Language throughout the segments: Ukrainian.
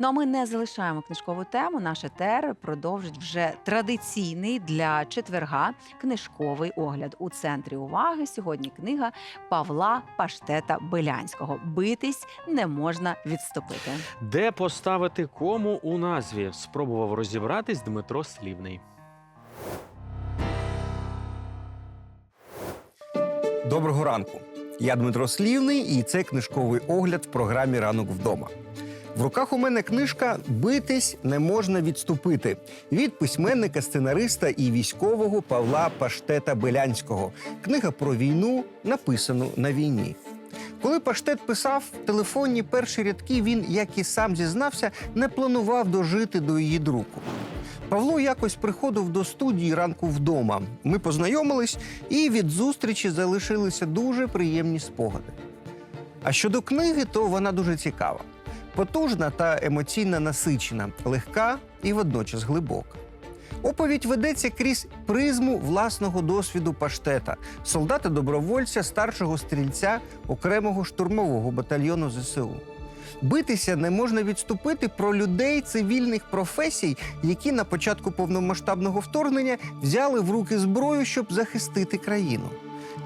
Ну а ми не залишаємо книжкову тему. Наш етер продовжить вже традиційний для четверга книжковий огляд. У центрі уваги сьогодні книга Павла Паштета Белянського. Битись не можна відступити. Де поставити кому у назві? Спробував розібратись Дмитро Слівний. Доброго ранку. Я Дмитро Слівний, і це книжковий огляд в програмі Ранок вдома. В руках у мене книжка Битись не можна відступити від письменника, сценариста і військового Павла Паштета Белянського. Книга про війну, написану на війні. Коли Паштет писав телефонні перші рядки, він, як і сам зізнався, не планував дожити до її друку. Павло якось приходив до студії ранку вдома. Ми познайомились, і від зустрічі залишилися дуже приємні спогади. А щодо книги, то вона дуже цікава. Потужна та емоційно насичена, легка і водночас глибока. Оповідь ведеться крізь призму власного досвіду паштета, солдата-добровольця, старшого стрільця окремого штурмового батальйону ЗСУ. Битися не можна відступити про людей цивільних професій, які на початку повномасштабного вторгнення взяли в руки зброю, щоб захистити країну.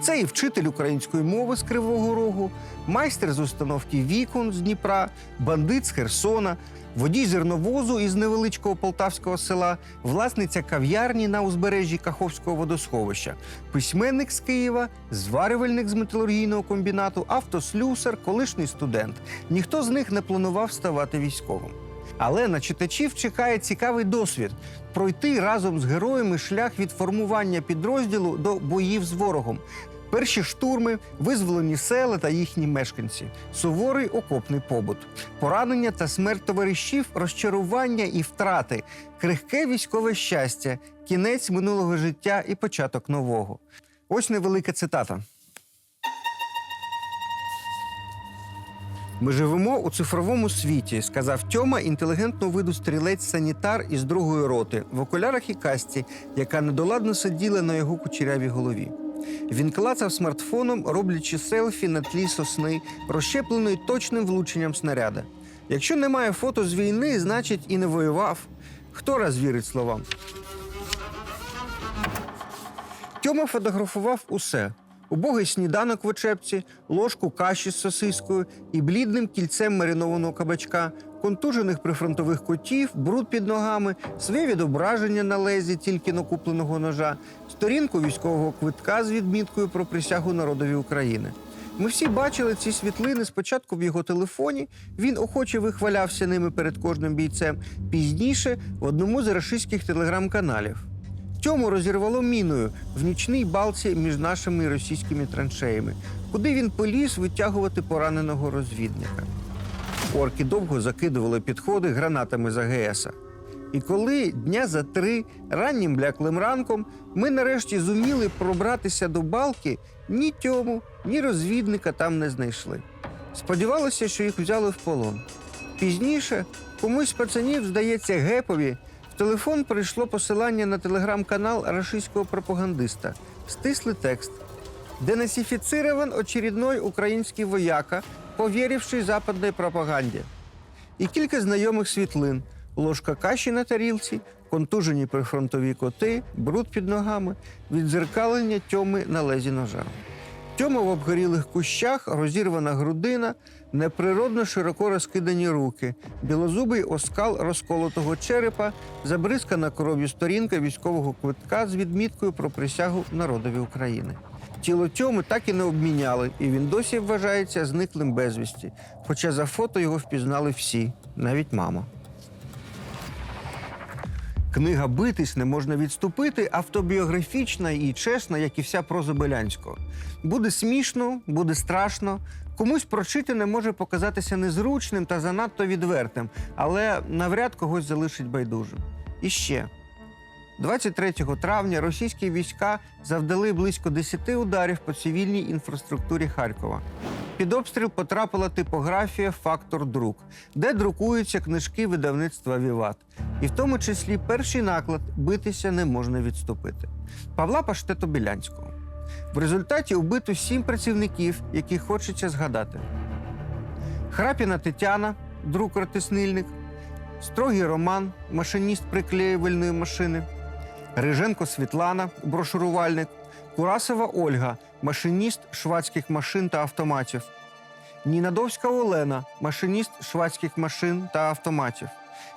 Це і вчитель української мови з Кривого Рогу, майстер з установки вікон з Дніпра, бандит з Херсона, водій зерновозу із невеличкого полтавського села, власниця кав'ярні на узбережжі Каховського водосховища, письменник з Києва, зварювальник з металургійного комбінату, автослюсар, колишній студент. Ніхто з них не планував ставати військовим. Але на читачів чекає цікавий досвід пройти разом з героями шлях від формування підрозділу до боїв з ворогом. Перші штурми, визволені села та їхні мешканці, суворий окопний побут, поранення та смерть товаришів, розчарування і втрати, крихке військове щастя, кінець минулого життя і початок нового. Ось невелика цитата. Ми живемо у цифровому світі, сказав Тьома, інтелігентного виду стрілець-санітар із другої роти, в окулярах і касті, яка недоладно сиділа на його кучерявій голові. Він клацав смартфоном, роблячи селфі на тлі сосни, розщепленої точним влученням снаряда. Якщо немає фото з війни, значить і не воював. Хто раз вірить словам? Тьома фотографував усе: убогий сніданок в очепці, ложку каші з сосискою і блідним кільцем маринованого кабачка, контужених прифронтових котів, бруд під ногами, своє відображення на лезі тільки накупленого ножа, сторінку військового квитка з відміткою про присягу народові України. Ми всі бачили ці світлини спочатку в його телефоні. Він охоче вихвалявся ними перед кожним бійцем. Пізніше в одному з рашистських телеграм-каналів. Тьому розірвало міною в нічній балці між нашими російськими траншеями, куди він поліз витягувати пораненого розвідника. Орки довго закидували підходи гранатами з АГСа. І коли дня за три раннім бляклим ранком ми нарешті зуміли пробратися до балки, ні тьому, ні розвідника там не знайшли. Сподівалося, що їх взяли в полон. Пізніше комусь пацанів, здається, гепові, телефон прийшло посилання на телеграм-канал рашистського пропагандиста. Стислий текст. Денацифицирован очередной український вояка, повіривший западній пропаганді. І кілька знайомих світлин: ложка каші на тарілці, контужені прифронтові коти, бруд під ногами, відзеркалення тьоми на лезі ножа. Тьома в обгорілих кущах, розірвана грудина, неприродно широко розкидані руки, білозубий оскал розколотого черепа, забризкана кров'ю сторінка військового квитка з відміткою про присягу народові України. Тіло Тьоми так і не обміняли, і він досі вважається зниклим безвісті. Хоча за фото його впізнали всі, навіть мама. Книга Битись не можна відступити автобіографічна і чесна, як і вся проза Белянського. Буде смішно, буде страшно. Комусь прочитане може показатися незручним та занадто відвертим, але навряд когось залишить байдужим. І ще. 23 травня російські війська завдали близько 10 ударів по цивільній інфраструктурі Харкова. Під обстріл потрапила типографія Фактор Друк, де друкуються книжки видавництва Віват. І в тому числі перший наклад битися не можна відступити. Павла Паштету Білянського. В результаті убито сім працівників, яких хочеться згадати. Храпіна Тетяна, друкар-тиснильник, Строгий Роман, машиніст приклеювальної машини, Риженко Світлана, брошурувальник, Курасова Ольга, машиніст швадських машин та автоматів, Нінадовська Олена, машиніст швадських машин та автоматів,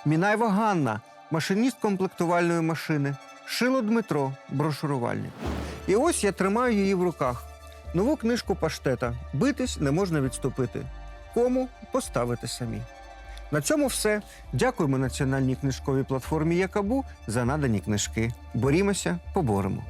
Мінайва Ганна, машиніст комплектувальної машини, Шило Дмитро, брошурувальник. І ось я тримаю її в руках. Нову книжку паштета Битись не можна відступити. Кому поставити самі. На цьому все. Дякуємо національній книжковій платформі Якабу за надані книжки. Борімося, поборемо.